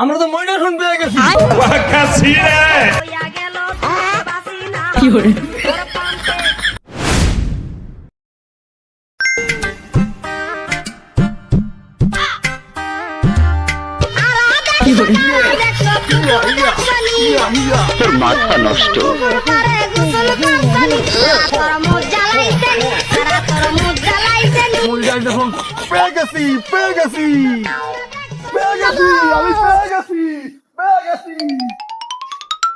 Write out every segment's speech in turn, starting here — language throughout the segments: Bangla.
আমরা তো মনিটর পেয়ে গেছি। হইয়া গেল বাসি না ওর পান্তে তোর মাথা নষ্ট। পেয়ে গেছি পেয়ে গেছি পেয়ে গেছি।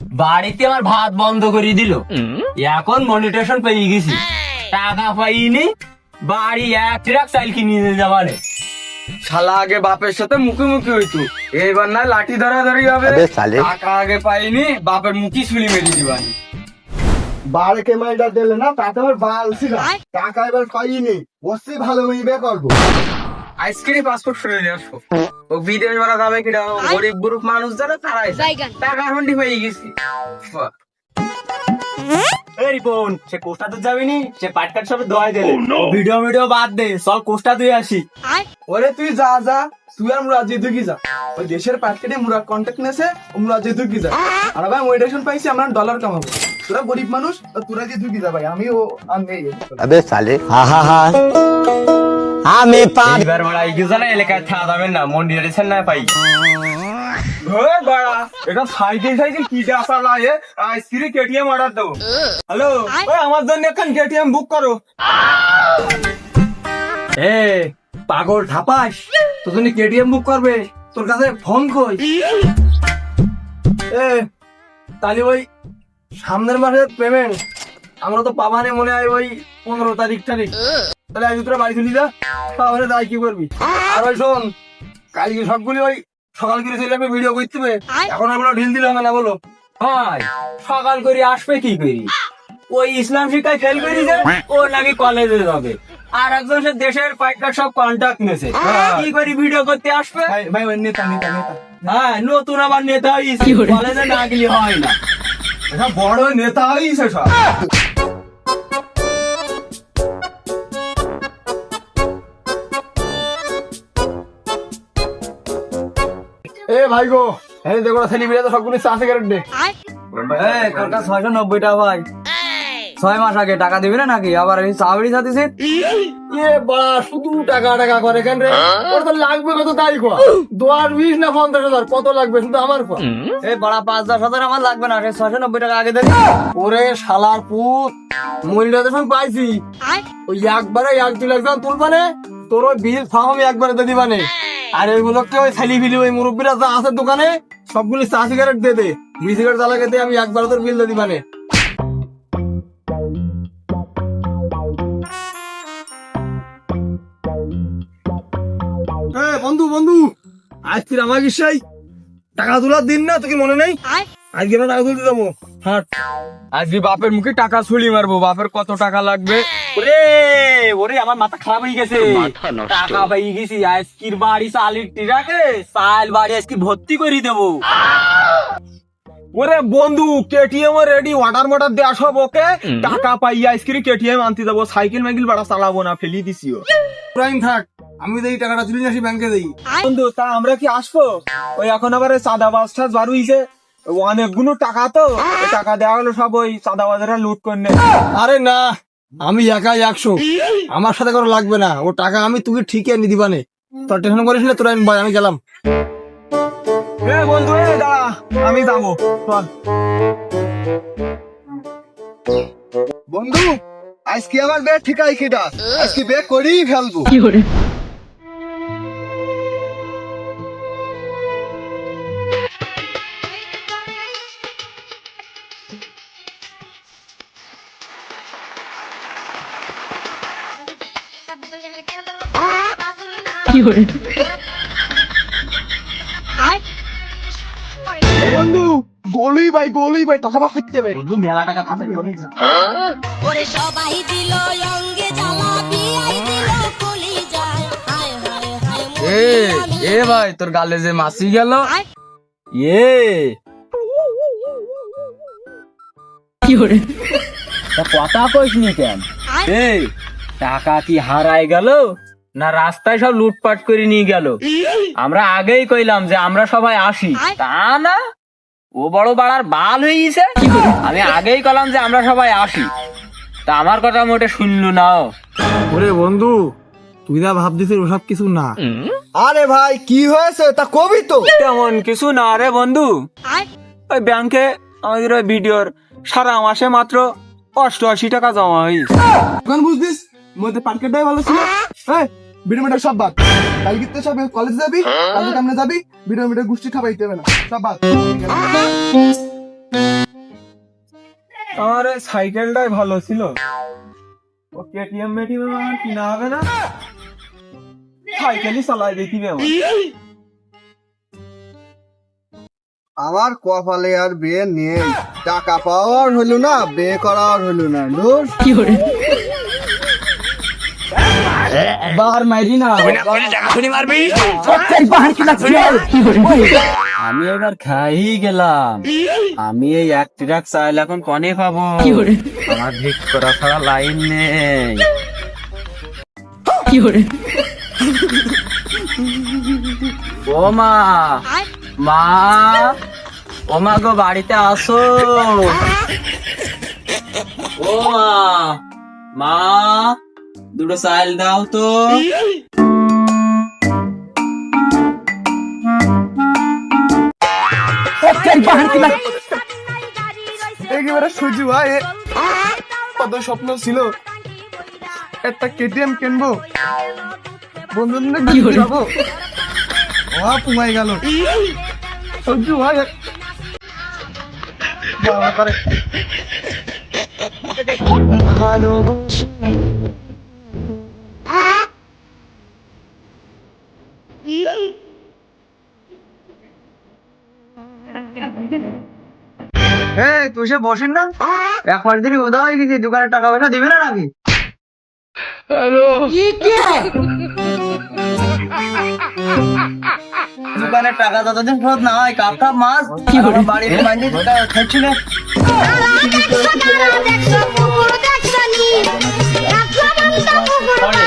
বাড়িতে আমার ভাত বন্ধ করে দিল। এখন মনিটেশন পেয়ে গেছি। টাকা পাইনি বাড়ি এক ট্রাক চাইল কিনে নিয়ে শালা আগে বাপের সাথে মুখোমুখি হইতো। এবার না লাঠি ধরা ধরি হবে টাকা আগে পাইনি বাপের মুখি শুলি মেরে দিবানি। বারে কেমাইটা দিলে না তাতে আবার বাল ছিল। টাকা এবার পাইনি ওসি ভালো হইবে করব। আইসক্রিম পাসপোর্ট ফিরে নিয়ে আসব। ও বিদেশ মারা যাবে কিনা? ও গরিব গ্রুপ মানুষ যারা তারাই। টাকা হন্ডি হয়ে গেছি। এই রিপন সে কোষ্টা তো যাবিনি সে পাট কাট দোয়াই দিলে। ভিডিও ভিডিও বাদ দে চল কোষ্টা তুই আসি। ওরে তুই যা যা তুই আর যা? ওই দেশের কন্ট্যাক্ট নেছে ও দুকি যা? আর ভাই মোটিভেশন পাইছি আমরা ডলার কামাবো। তোরা গরিব মানুষ তোরা যে দুকি যা ভাই? আমিও আর নেই আমি পার এবার বড়া ইগুজানা এলাকায় থাকা দামের না মন ডিরেকশন না পাই। এটা সাইকেল সাইকেল কি আই কেটিএম অর্ডার হ্যালো আমার জন্য কেটিএম বুক করো। পাগল ঠাপাস তো তুমি কেটিএম বুক করবে তোর কাছে ফোন কই? তাহলে ওই সামনের মাসের পেমেন্ট আমরা তো পাবানে মনে হয় ওই পনেরো তারিখ তারিখ তাহলে আজ তোরা বাড়ি চলি যা। তাহলে তাই কি করবি? আর ওই শোন কালকে সবগুলি ওই সকাল করে চলে যাবে ভিডিও করতে হবে। এখন আমরা ঢিল দিলে হবে না বলো। ভাই সকাল করে আসবে কি করি? ওই ইসলাম শিক্ষায় ফেল করি যে ও নাকি কলেজে যাবে। আর একজন সে দেশের পাইকার সব কন্ট্যাক্ট নেছে কি করি ভিডিও করতে আসবে? ভাই ভাই ওই নেতা নেতা নেতা। হ্যাঁ নতুন আবার নেতা হয়েছে। কলেজে না গেলে হয় না। এটা বড় নেতা হয়েছে সব। এ ভাই গো হ্যাঁ দেখো সেলিব্রিটি তো সবগুলি চা সিগারেট দে তোর কাছে ছয়শো নব্বই টাকা ভাই। ছয় মাস আগে টাকা দিবি না নাকি? আবার এই চাবড়ি এ বাড়া শুধু টাকা টাকা করে কেন রে? ওর তো লাগবে কত তাই কো দশ বিশ না পঞ্চাশ হাজার কত লাগবে শুধু আমার কো এই বড়া পাঁচ দশ হাজার আমার লাগবে না সে ছয়শো নব্বই টাকা আগে দেবে ওরে শালার পুত মনিটা যখন পাইছি। ওই একবারে এক দু লাখ তুলবানে তোর ওই বিল ফার্ম আমি একবারে দিবানে। আর ওইগুলোকে ওই ছেলি ফিলি, ওই মুরব্বীরা যা আছে দোকানে, সবগুলি চা সিগারেট দে দে। দুই সিগারেট জ্বালা দিয়ে আমি একবার তোর বিল দিয়ে দিবানে বন্ধু বন্ধু, আজ তুই আমাকে সেই টাকা তোলার দিন না, তোকে মনে নেই? আজকে আমরা টাকা তুলতে যাব। হাট। আজকে বাপের মুখে টাকা ছুলি মারবো। বাপের কত টাকা লাগবে? ওরে ওরে আমার মাথা খারাপ হয়ে গেছে। টাকা পেয়ে গেছি। আজকির বাড়ি চালির টিরাকে চাল বাড়ি আজকে ভর্তি করে দেবো। ওরে বন্ধু কেটিএম রেডি ওয়াটার মোটার দেয়া সব ওকে? টাকা পাই আইসক্রিম কেটিএম আনতে যাব। সাইকেল মাইকেল বাড়া চালাবো না ফেলি দিছিও প্রাইম থাক আমি দেই টাকাটা তুলে আসি ব্যাংকে দেই। বন্ধু তা আমরা কি আসব? ওই এখন আবার চাঁদা বাস টাস বার হইছে। অনেকগুলো টাকা তো টাকা দেওয়া হলো সব ওই চাঁদা বাজারে লুট করে আরে না আমি একাই একশো। আমার সাথে কোনো লাগবে না। ও টাকা আমি তুই ঠিকই এনে দিবানে। তোর টেনশন করিস না তোরা ভাই আমি গেলাম। বন্ধু দাঁড়া আমি যাব। চল। বন্ধু আজকে আমার বে ঠিকাই কিটা? আজকে বে করেই ফেলব। বন্ধু গলি ভাই গলি ভাই টাকা বন্ধু মেলা টাকা ওরে সবাই দিল অঙ্গে দিল কলি যায় হায় হায় হায় এ এ ভাই তোর গালে যে মাসি গেল? এ। কি ওরে কথা কইস নি কেন এই টাকা কি হারায় গেল? না রাস্তায় সব লুটপাট করে নিয়ে গেল। আমরা আগেই কইলাম যে আমরা সবাই আসি। তা না ও বড় বাড়ার বাল হয়ে গেছে। আমি আগেই কলাম যে আমরা সবাই আসি। তা আমার কথা মোটে শুনলু নাও ওরে বন্ধু তুই যা ভাবছিস ওসব কিছু না। আরে ভাই কি হয়েছে? তা কবি তো। তেমন কিছু না রে বন্ধু। ওই ব্যাংকে আমাদের ওই ভিডিওর সারা মাসে মাত্র অষ্টআশি টাকা জমা হয়েছে। বুঝছিস? মধ্যে পার্কেটটাই ভালো ছিল। এই ভিডিও মিটার সব বাদ। কালকে তো সব কলেজ যাবি কালকে কেমনে যাবি ভিডিও মিটার খাবাইতে হবে না সব বাদ। আমার সাইকেলটাই ভালো ছিল। ও কেটিএম মেটিএম আমার কিনা হবে না? সাইকেলই চালাই দেখিবে আমার আমার কপালে আর বিয়ে নেই। টাকা পাওয়ার হলো না বিয়ে করার হলো না কি দোষ বাহার মারি না। আমি এবার খাই গেলাম। আমি এই এক ট্রাক চাইল এখন কনে পাবো। আমার ভিক করা ছাড়া লাইন নেই। ও মা মা ও মা গো বাড়িতে আসো। ও মা মা দুটো চাইল দাও তো। একেবারে সুজি ভাই কত স্বপ্ন ছিল। একটা কেটিএম কিনবো। বন্ধুদের নিয়ে যাব। ওয়া পুমাই গেল। সহ্য ভাই বাবা করে এই তুই সে বসেন না। এক মাস ধরে উদা হয়ে গেছে দোকানে টাকা পয়সা দিবে না নাকি? দোকানের টাকা যতদিন ফেরত না হয় কাপ কাপ মাছ আমার বাড়িতে বাইরে খাচ্ছি না। দেখছ দেখছ দেখছ মনটা কুকুর